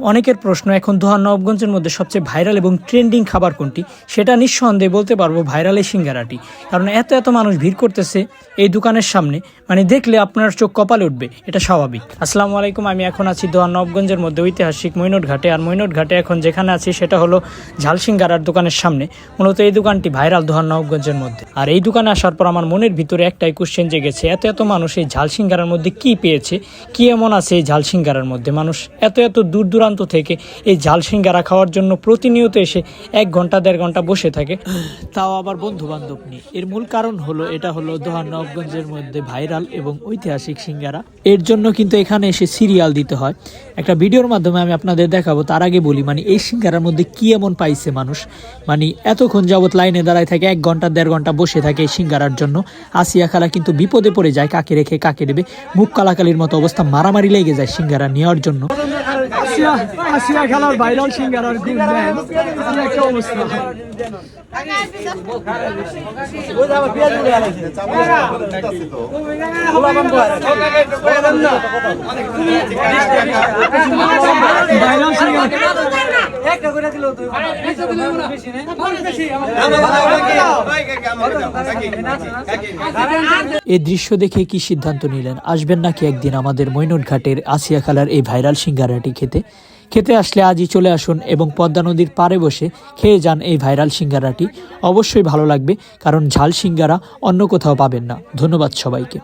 অনেকের প্রশ্ন, এখন দোহার নবগঞ্জের মধ্যে সবচেয়ে ভাইরাল এবং ট্রেন্ডিং খাবার কোনটি? সেটা নিঃসন্দেহে বলতে পারব ভাইরাল এই সিঙ্গারাটি। কারণ এত এত মানুষ ভিড় করতেছে এই দোকানের সামনে মানে দেখলে আপনার চোখ কপালে উঠবে, এটা স্বাভাবিক। আসসালামু আলাইকুম, আমি এখন আছি দোহার নবগঞ্জের মধ্যে ঐতিহাসিক মৈনট ঘাটে আর মৈনট ঘাটে এখন যেখানে আছি সেটা হলো ঝাল সিঙ্গারার দোকানের সামনে, মূলত এই দোকানটি ভাইরাল দোহার নবগঞ্জের মধ্যে। আর এই দোকানে আসার পর আমার মনের ভিতরে একটাই কোশ্চেন জেগেছে, এত এত মানুষ এই ঝাল সিঙ্গারার মধ্যে কি পেয়েছে, কি এমন আছে এই ঝাল সিঙ্গারার মধ্যে? মানুষ এত এত দূর দূরান্ত থেকে এই ঝাল সিঙ্গারা খাওয়ার জন্য প্রতিনিয়ত এসে এক ঘণ্টা, দেড় ঘণ্টা বসে থাকে। তাও আবার বন্ধু বান্ধব নিয়ে। এর মূল কারণ হলো, এটা হলো দোহার নবগঞ্জের মধ্যে ভাইরাল এবং ঐতিহাসিক সিঙ্গারা। এর জন্য কিন্তু এখানে এসে সিরিয়াল দিতে হয়। একটা ভিডিওর মাধ্যমে আমি আপনাদের দেখাবো, তার আগে বলি মানে এই সিঙ্গারার মধ্যে কি এমন পাইছে মানুষ? মানে এতক্ষণ যাবৎ লাইনে দাঁড়ায় থাকে, এক ঘণ্টা, দেড় ঘণ্টা বসে থাকে এই সিঙ্গারার জন্য। আসিয়া খালা কিন্তু বিপদে পড়ে যায়, কাকে রেখে কাকে দেবে? মুখ কালাকালির মতো অবস্থা, মারামারি লেগে যায় সিঙ্গারা নেওয়ার জন্য। আসিয়া আসিয়া খেলার ভাইরাল সিঙ্গারার গুণ নেন কি একটা অবস্থা? ভাইরাল সিঙ্গারা এই দৃশ্য দেখে কি সিদ্ধান্ত নিলেন? আসবেন নাকি একদিন আমাদের মৈনট ঘাটের আসিয়া খালার এই ভাইরাল সিঙ্গারাটি খেতে? খেতে আসলে আজই চলে আসুন এবং পদ্মা নদীর পাড়ে বসে খেয়ে যান এই ভাইরাল সিঙ্গারাটি। অবশ্যই ভালো লাগবে কারণ ঝাল সিঙ্গারা অন্য কোথাও পাবেন না। ধন্যবাদ সবাইকে।